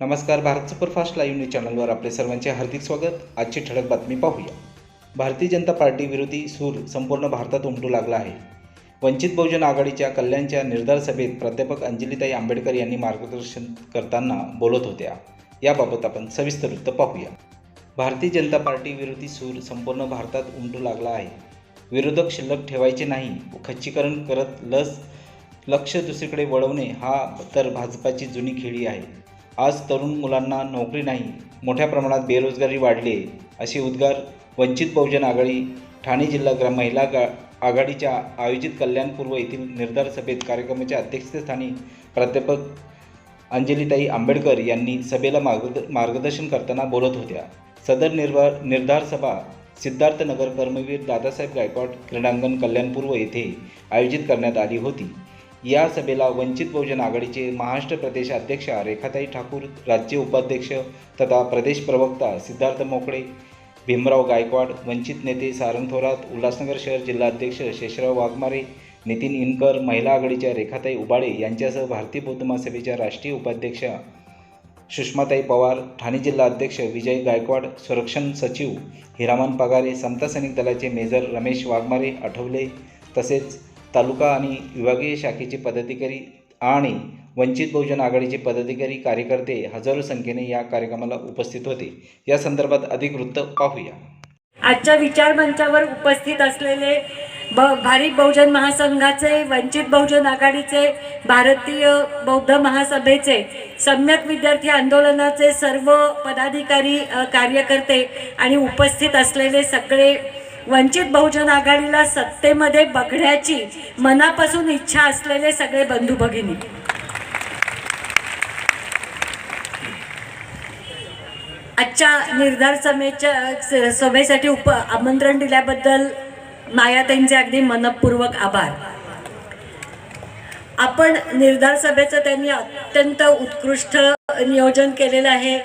नमस्कार Bharat superfast live news चॅनलवर आपले सर्वांचे हार्दिक स्वागत. आजची ठळक बातमी पाहूया. भारतीय जनता पार्टी विरोधी सूर संपूर्ण भारतात उमटू लागला आहे. वंचित बहुजन आघाडीच्या कल्याणच्या निर्धार सभेत प्राध्यापक अंजलीताई आंबेडकर यांनी मार्गदर्शन करताना बोलत होत्या. याबाबत आपण सविस्तर वृत्त पाहूया. भारतीय जनता पार्टी विरोधी सूर संपूर्ण भारतात उमटू लागला आहे. विरोधक शिल्लक ठेवायचे नाही खच्चीकरण करत लस लक्ष दुसरीकडे वळवणे हा तर भाजपाची जुनी खेळी आहे. आज तरुण मुलांना नोकरी नाही मोठ्या प्रमाणात बेरोजगारी वाढली असे उद्गार वंचित बहुजन आघाडी ठाणे जिल्हा ग्रा महिला गा आघाडीच्या आयोजित कल्याणपूर्व येथील निर्धार सभेत कार्यक्रमाच्या अध्यक्षस्थानी प्राध्यापक अंजलीताई आंबेडकर यांनी सभेला मार्गद मार्गदर्शन करताना बोलत होत्या. सदर निर्वा निर्धार सभा सिद्धार्थनगर कर्मवीर दादासाहेब गायकवाड क्रीडांगण कल्याणपूर्व येथे आयोजित करण्यात आली होती. या सभेला वंचित बहुजन आघाडीचे महाराष्ट्र प्रदेश अध्यक्ष रेखाताई ठाकूर राज्य उपाध्यक्ष तथा प्रदेश प्रवक्ता सिद्धार्थ मोकळे भीमराव गायकवाड वंचित नेते सारंग थोरात उल्हासनगर शहर जिल्हाध्यक्ष शेषराव वाघमारे नितीन इनकर महिला आघाडीच्या रेखाताई उबाळे यांच्यासह भारतीय बौद्ध महासभेच्या राष्ट्रीय उपाध्यक्षा सुषमाताई पवार ठाणे जिल्हा अध्यक्ष विजय गायकवाड संरक्षण सचिव हिरामन पगारे समता सैनिक दलाचे मेजर रमेश वाघमारे आठवले तसेच तालुका आणि विभागीय शाखेचे पदाधिकारी आणि वंचित बहुजन आघाडीचे पदाधिकारी कार्यकर्ते हजारो संख्येने या कार्यक्रमाला उपस्थित होते. या संदर्भात अधिक वृत्त पाहूया. आजच्या विचारमंचावर उपस्थित असलेले ब भारिप बहुजन महासंघाचे वंचित बहुजन आघाडीचे भारतीय बौद्ध महासभेचे सम्यक विद्यार्थी आंदोलनाचे सर्व पदाधिकारी कार्यकर्ते आणि उपस्थित असलेले सगळे वंचित बहुजन आघाडीला सत्तेमध्ये बघण्याची मनापासून इच्छा असलेले सगळे बंधू भगिनी. आजच्या निर्धार सभेच्या सभेसाठी उप आमंत्रण दिल्याबद्दल मायाताईंचे अगदी मनपूर्वक आभार. आपण निर्धार सभेचं त्यांनी अत्यंत उत्कृष्ट नियोजन केलेलं आहे.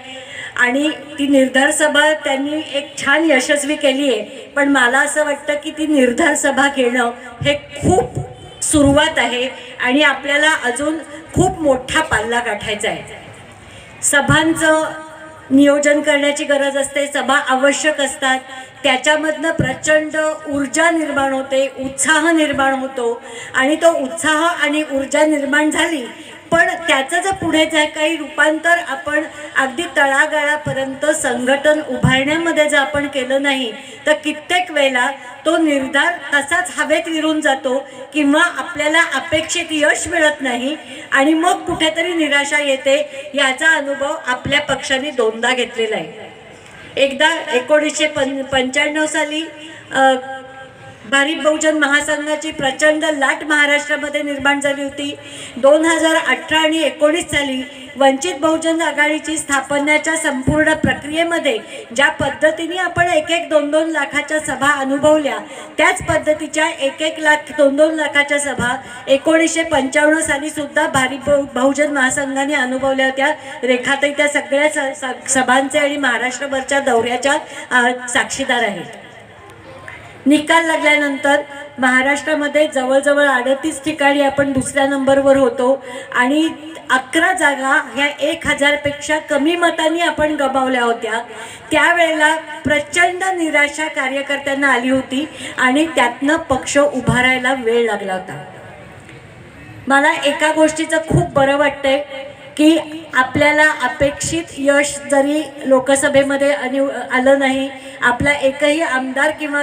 आणि ती निर्धार सभा त्यांनी एक छान यशस्वी केली आहे. पण मला असं वाटतं की ती निर्धार सभा घेणं हे खूप सुरुवात आहे आणि आपल्याला अजून खूप मोठा पाल्ला गाठायचा आहे. सभांचं नियोजन करण्याची गरज असते सभा आवश्यक असतात. त्याच्यामधनं प्रचंड ऊर्जा निर्माण होते उत्साह निर्माण होतो आणि तो उत्साह आणि ऊर्जा निर्माण झाली पण त्याचं जर पुढे जे काही रूपांतर आपण अगदी तळागाळापर्यंत संघटन उभारण्यामध्ये जर आपण केलं नाही तर कित्येक वेळेला तो निर्धार तसाच हवेत विरून जातो किंवा आपल्याला अपेक्षित यश मिळत नाही आणि मग कुठेतरी निराशा येते याचा अनुभव आपल्या पक्षाने दोनदा घेतलेला आहे. एकदा एकोणीसशे पं पंच्याण्णव साली अ, भारिप बहुजन महासंघाची प्रचंड लाट महाराष्ट्रामध्ये निर्माण झाली होती. दोन हजार अठरा आणि एकोणीस साली वंचित बहुजन आघाडीची स्थापनाच्या संपूर्ण प्रक्रियेमध्ये ज्या पद्धतीने आपण एक एक दोन दोन लाखाच्या सभा अनुभवल्या त्याच पद्धतीच्या एक एक लाख दोन दोन लाखाच्या सभा एकोणीसशे पंचावन्न साली सुद्धा भारिप बहु- बहुजन महासंघाने अनुभवल्या होत्या. रेखाताई त्या सगळ्या स- स- सभांचे आणि महाराष्ट्रभरच्या दौऱ्याच्या साक्षीदार आहेत. निकाल लागल्यानंतर महाराष्ट्रामध्ये जवळजवळ अडतीस ठिकाणी आपण दुसऱ्या नंबरवर होतो आणि अकरा जागा ह्या एक हजारपेक्षा कमी मतांनी आपण गमावल्या होत्या. त्यावेळेला प्रचंड निराशा कार्यकर्त्यांना आली होती आणि त्यातनं पक्ष उभारायला वेळ लागला होता. मला एका गोष्टीचं खूप बरं वाटतंय. की आपल्याला अपेक्षित यश जरी लोकसभेमध्ये निव आलं नाही आपला एकही आमदार किंवा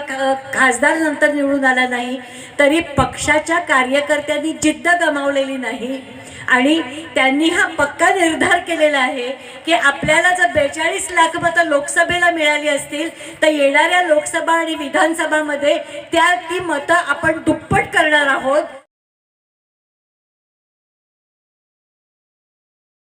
खासदार नंतर निवडून आला नाही तरी पक्षाच्या कार्यकर्त्यांनी जिद्द गमावलेली नाही. आणि त्यांनी हा पक्का निर्धार केलेला आहे की आपल्याला जर बेचाळीस लाख मतं लोकसभेला मिळाली असतील तर येणाऱ्या लोकसभा आणि विधानसभामध्ये त्या ती मतं आपण दुप्पट करणार आहोत.